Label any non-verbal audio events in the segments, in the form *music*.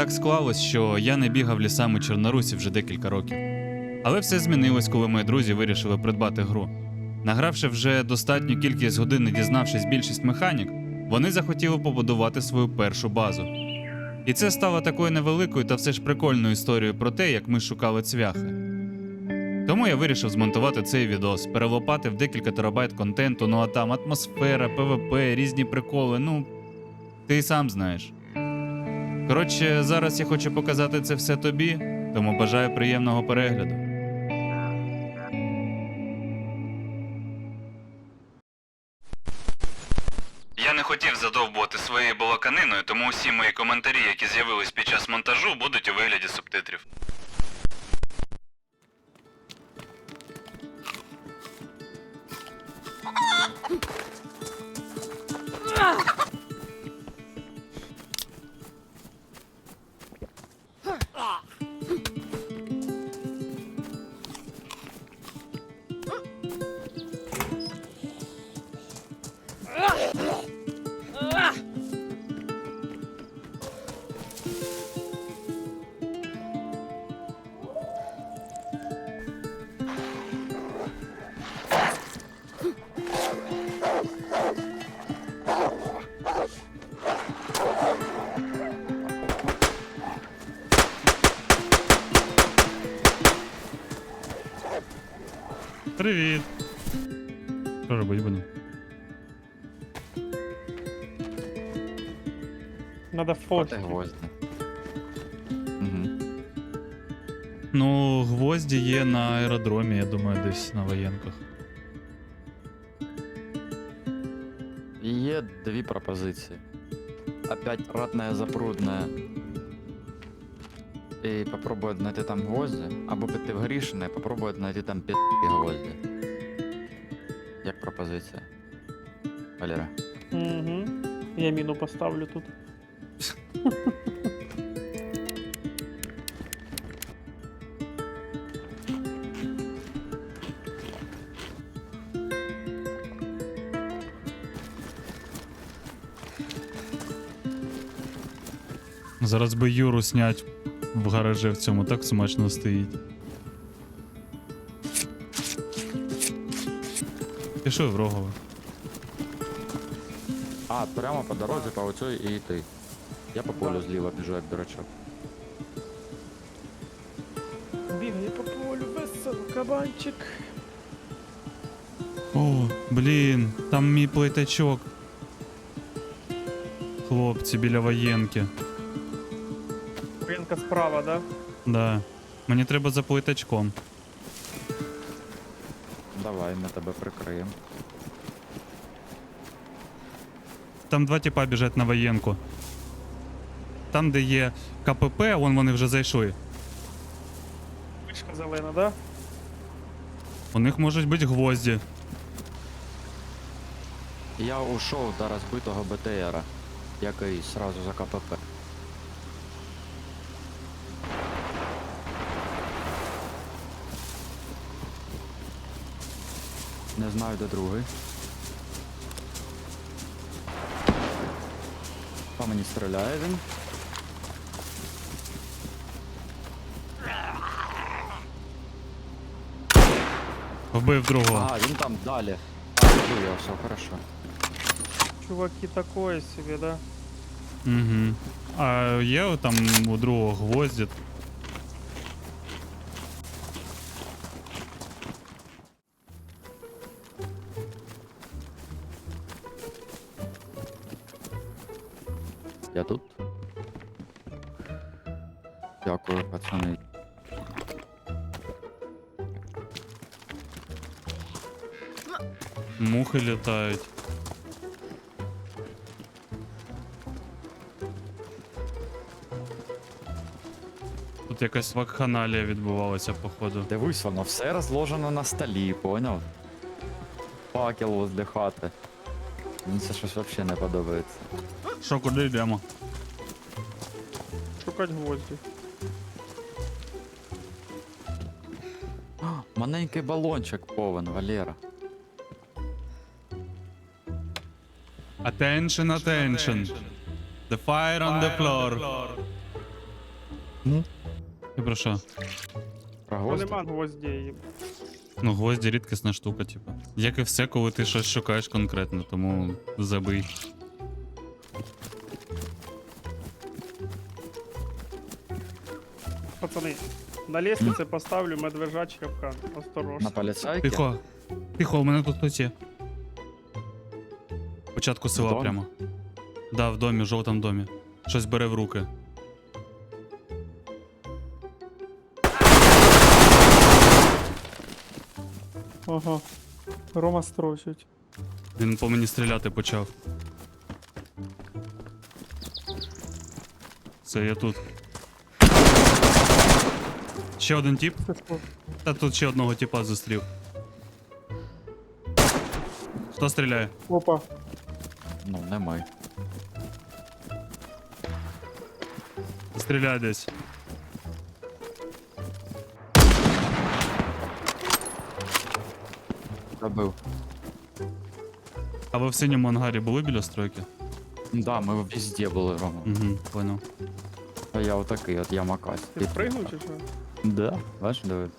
Так склалось, що я не бігав лісами Чорнорусі вже декілька років. Але все змінилось, коли мої друзі вирішили придбати гру. Награвши вже достатню кількість годин і дізнавшись більшість механік, вони захотіли побудувати свою першу базу. І це стало такою невеликою та все ж прикольною історією про те, як ми шукали цвяхи. Тому я вирішив змонтувати цей відос, перелопати в декілька терабайт контенту, ну а там атмосфера, ПВП, різні приколи, ну ти сам знаєш. Коротше, зараз я хочу показати це все тобі, тому бажаю приємного перегляду. Я не хотів задовбувати своєю балаканиною, тому усі мої коментарі, які з'явились під час монтажу, будуть у вигляді субтитрів. Привіт. Що робити будемо? Надо Проти фотки. гвозді. Угу. Ну, гвозді є на аеродромі, я думаю, десь на воєнках. І є дві пропозиції. Опять ратная запрудная. І попробує знайти там гвозді, або піти в Грішине і попробує знайти там п'ять гвозді. Як пропозиція? Валера. Угу. Я міну поставлю тут. Зараз би Юру снять в гаражі в цьому, так смачно стоїть. Пішов в Рогово. А, прямо по дорозі по оцій і йти. Я по полю зліва біжу, як дурачок. Бігає по полю, весело, кабанчик. О, блін, там мій плитачок. Хлопці біля воєнки. Ринка справа, да? Да. Мені треба за плитачком. Давай, ми тебе прикриємо. Там два типа біжать на воєнку. Там, де є КПП, вон вони вже зайшли. Вишка зелена, да? У них можуть бути гвозді. Я ушов до розбитого БТРа, який сразу за КПП. Не знаю, де другий. По мені стріляє він. Вбив другого. Ага, він там далі. А, вбив його, все, хорошо. Чуваки такое себе, да? Угу. А є там у другого гвозді. Дякую, пацани. Мухи літають. Тут якась вакханалія відбувалася, походу. Дивись, воно все розложено на столі, поняв? Факел возле хати. Мені це щось взагалі не подобається. Що, куди йдемо? Шукать гвозді. Маленький балончик повен, Валера. Attention, attention. The fire on the floor. І про що? Про Бо гвозді? нема гвоздей. Ну, гвозді рідкісна штука, типу. Як і все, коли ти щось шукаєш конкретно, тому забий. Пацани, на лестниці поставлю медвежачий капкан. Осторожно. На поліцайки? Тихо. Тихо, у мене тут хтось є. Початку села домі? прямо. Да, в домі, в жовтому домі. Щось бере в руки. Ага. Рома строчить. Він по мені стріляти почав. Все, я тут. Ще один тип. Та тут ще одного типа зустрів. Хто стріляє? Опа. Ну, не ми. Стріляє десь. Забив. А ви в синьому ангарі були біля стройки? Да, ми везде були, Рома. Угу, понял. А я отакий, от я макась. Ти спригнув чи що? Да, ваш давай.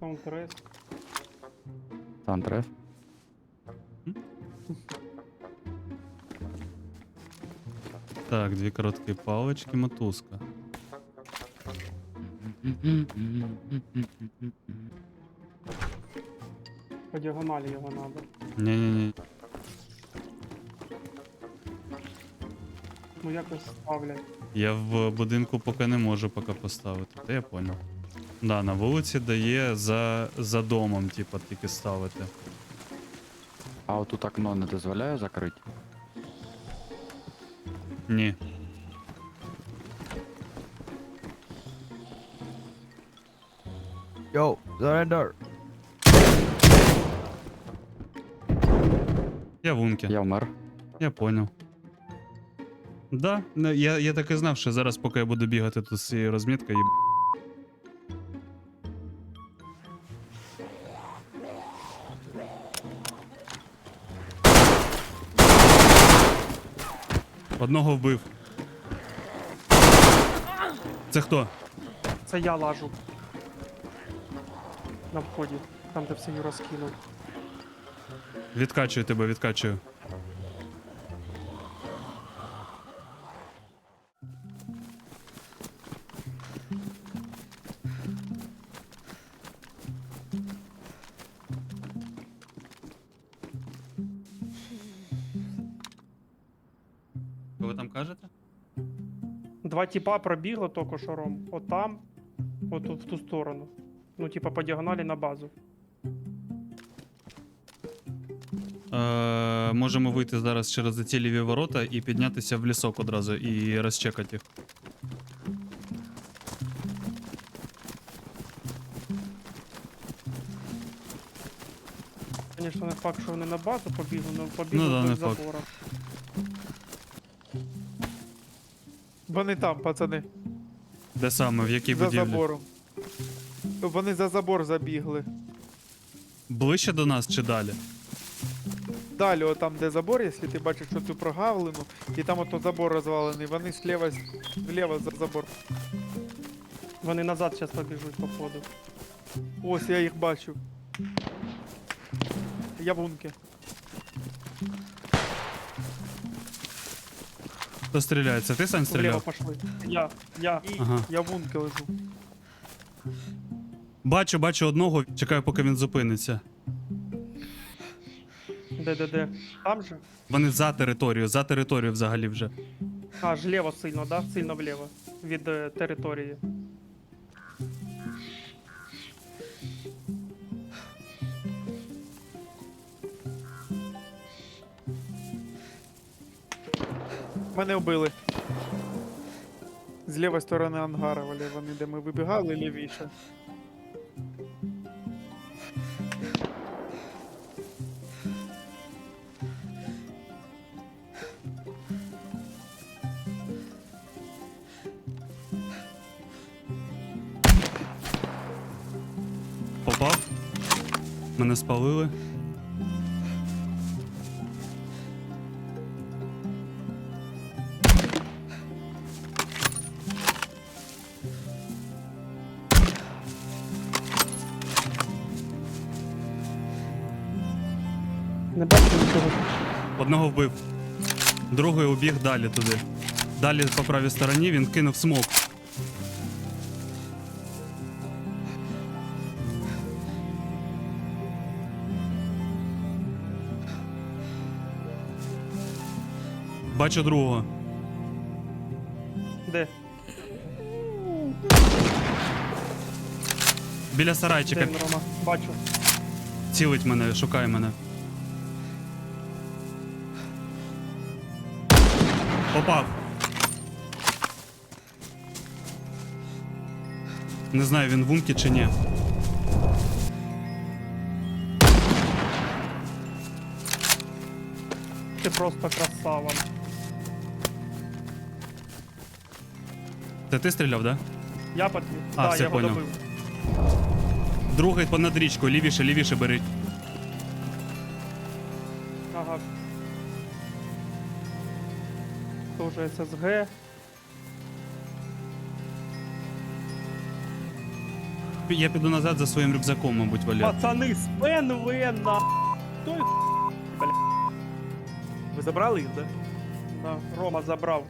Саундтрек. Саундтрек. Так, две короткие палочки, мотузка. *laughs* По діагоналі його надо. Ні-ні-ні. Ну якось ставлять. Я в будинку поки не можу поки поставити. Та я понял. Да, на вулиці дає за, за домом, типа, тільки ставити. А отут окно не дозволяє закрити? Ні. Yo, surrender. Я в унке. Я вмер. Я понял. Да, я, я так і знав, що зараз, поки я буду бігати тут з цією розміткою, їб... Одного вбив. Це хто? Це я лажу. На вході. Там, де все Юра скинув. Відкачую тебе, відкачую. Що там кажете? Два тіпа пробігло тільки що Отам, отут в ту сторону. Ну, типа по діагоналі на базу. Е, можемо вийти зараз через ці ліві ворота і піднятися в лісок одразу і розчекати їх. Звісно, не факт, що вони на базу побігли, але побігли Ну да, вдоль не факт. забора. Вони там, пацани, Де саме, в якій за будівлі? забором. Вони за забор забігли. Ближче до нас чи далі? Далі, отам, де забор, якщо ти бачиш цю прогавлину, і там ото забор розвалений, вони слева, вліво за забор. Вони назад зараз побіжуть, походу. Ось я їх бачу. Я в унке. Хто стріляє? Це ти Сань Вліво стріляв? пішли. Я, я. Ага. я в унке лежу. Бачу, бачу одного. Чекаю, поки він зупиниться. Де, де, де? Там же? Вони за територію, за територію взагалі вже. А, ж ліво сильно, да? Сильно вліво. Від е, території. Мене вбили. З лівої сторони ангара, валі, вони де ми вибігали лівіше. Мене спалили. Не бачу нічого. Одного вбив. Другий убіг далі туди. Далі по правій стороні він кинув смок. Бачу другого. Де? Біля Де сарайчика. він, Рома? Бачу. Цілить мене, шукає мене. Попав. Не знаю, він в умкі чи ні. Ти просто красава. Це ти стріляв, да? Я подвів. А, да, все, я його понял. добив. Другий понад річкою, лівіше, лівіше беріть. Ага. Тоже ССГ. Я піду назад за своїм рюкзаком, мабуть, Валер. Пацани, спен вен на. Той Ви забрали їх, да? да, Рома забрав.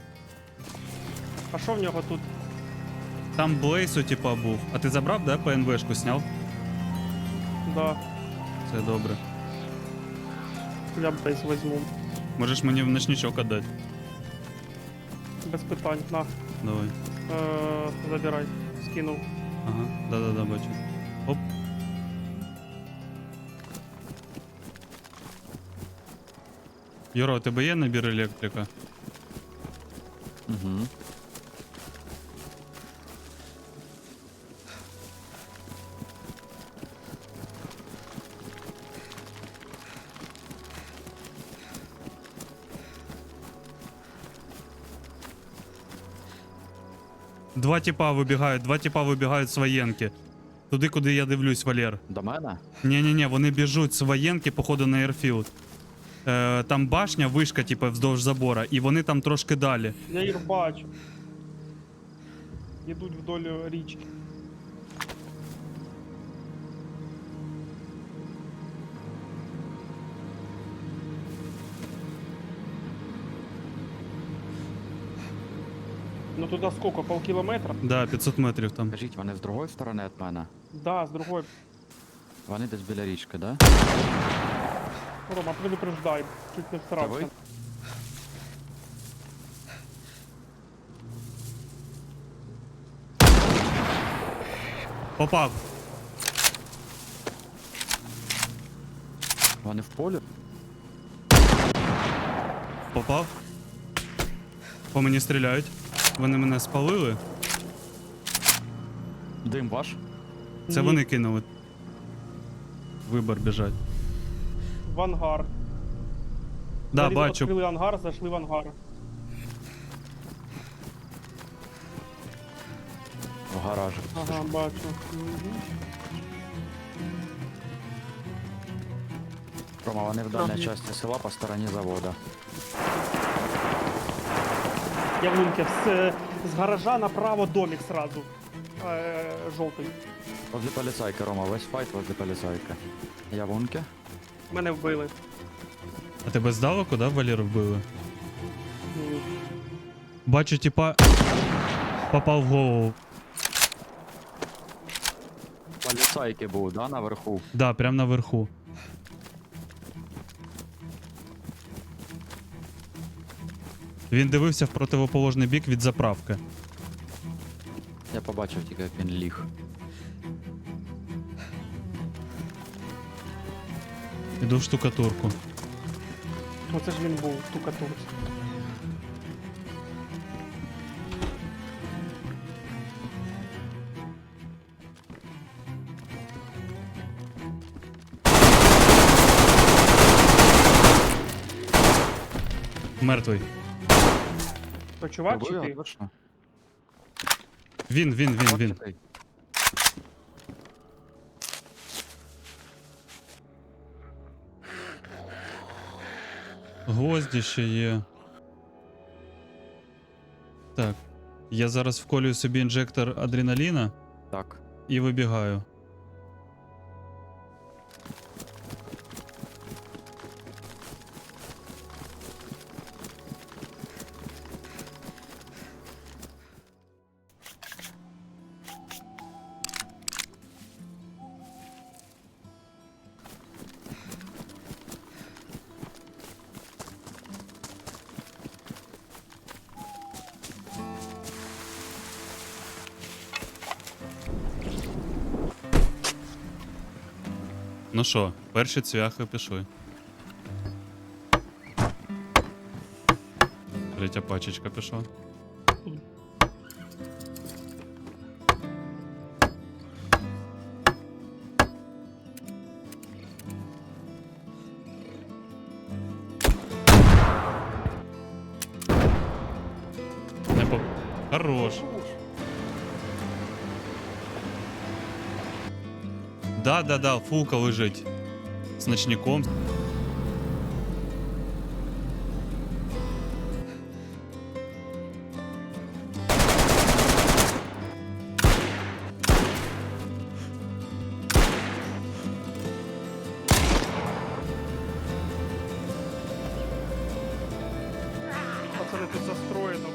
А що в нього тут? Там Блейсу, типа, був. А ти забрав, да? ПНВшку сняв? Да, Це добре. я десь возьму. Можеш мені в ночничок отдати. Без питань. На. Давай. Е, забирай. Скинув. Ага, да-да-да, бачу. Оп. Юро, у тебе є набір електрика? Угу. Два типа вибігають, два типа вибігають з воєнки. Туди, куди я дивлюсь, Валер. До мене? Ні-ні-ні, вони біжуть з воєнки, походу, на Airfield. Е, там башня, вишка, типу, вздовж забора, і вони там трошки далі. Я їх бачу. Йдуть вдоль річки. Ну туда сколько, полкилометра? Да, 500 метрів там. Кажіть, вони з другої сторони від мене. Да, с другой. Вони десь біля річки, да? Рома, предупреждай, чуть не Та втрався. ви? Попав. Вони в полі? Попав. По мені стріляють. Вони мене спалили. Дим ваш? Це Ні. вони кинули. Вибор біжать. В ангар. Да, Взагалі бачу. Відкрили ангар, зайшли в ангар. В гаражі. Ага, бачу. Мгм. Рома, вони в дальній Ага. частині села по стороні завода. Я в лунке. С, гаража направо домик сразу. Е, жовтий. Возле поліцайки, Рома, весь файт возле поліцайки. Я в. Мене вбили. А тебе здалеку, да, Валеру вбили? Ні. Бачу, типа. Попав в голову. Поліцайки був, да, наверху? Да, прям наверху. Він дивився в противоположний бік від заправки. Я побачив тільки, як він ліг. Іду в штукатурку. Оце ж він був в тукатурці. Мертвий що, чувак, чи ти? Точно. Він, він, він, він. Гвозді ще є. Так. Я зараз вколюю собі інжектор адреналіна Так. і вибігаю. Ну що, перші цвяхи пішли. Третя пачечка пішла. Да, да, фулка лежить. З ночником. Застроєно.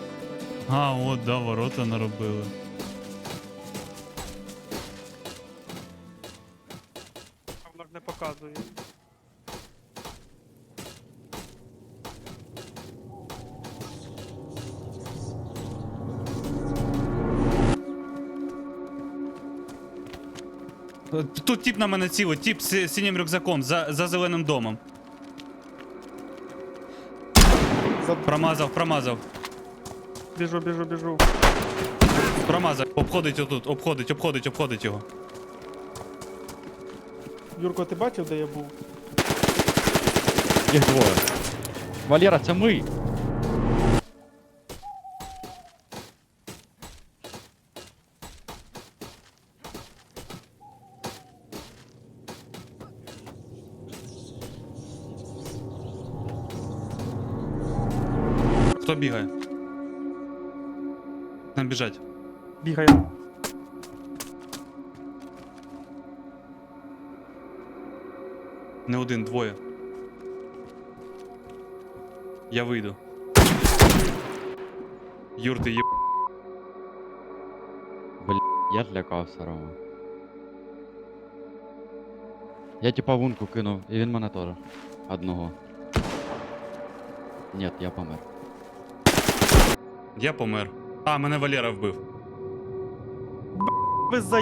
А, от, да, ворота наробили. Тип на мене цілий, тип з синім рюкзаком за, за зеленим домом. Промазав, промазав. Біжу, біжу, біжу. Промазав. Обходить отут, обходить, обходить, обходить його. Юрко, ти бачив, де я був? Їх двоє. Валера, це ми. Бігає? Нам біжать. Бігає. Не один, двоє. Я вийду. Юр, ти є. Я злякався, Рома. Я типа вунку кинув, і він мене теж. Одного. Ні, я помер. Я помер. А, мене Валера вбив. Ви за...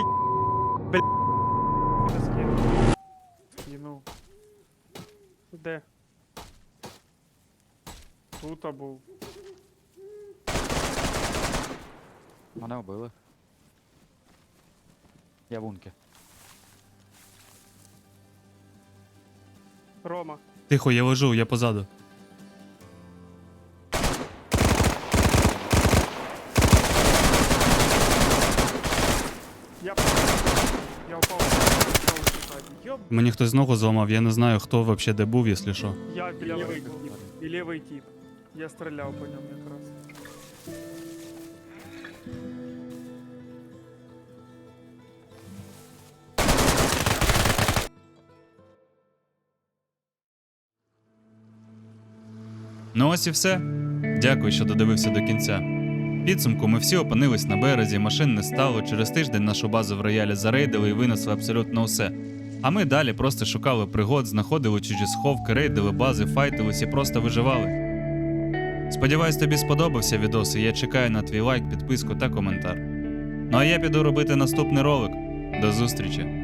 Скинув. Де? Тут був. Мене вбили. Я в унки. Рома. Тихо, я лежу, я позаду. Я... Я упав. Я упав. Йоп, Мені хтось ногу зламав, я не знаю, хто взагалі де був, якщо що. я біля лівий тип. І лівий тип. Я стріляв по ньому якраз. Ну ось і все. Дякую, що додивився до кінця. Підсумку ми всі опинились на березі, машин не стало. Через тиждень нашу базу в роялі зарейдили і винесли абсолютно усе. А ми далі просто шукали пригод, знаходили чужі сховки, рейдили бази, файтились і просто виживали. Сподіваюсь, тобі сподобався відос, і я чекаю на твій лайк, підписку та коментар. Ну а я піду робити наступний ролик. До зустрічі!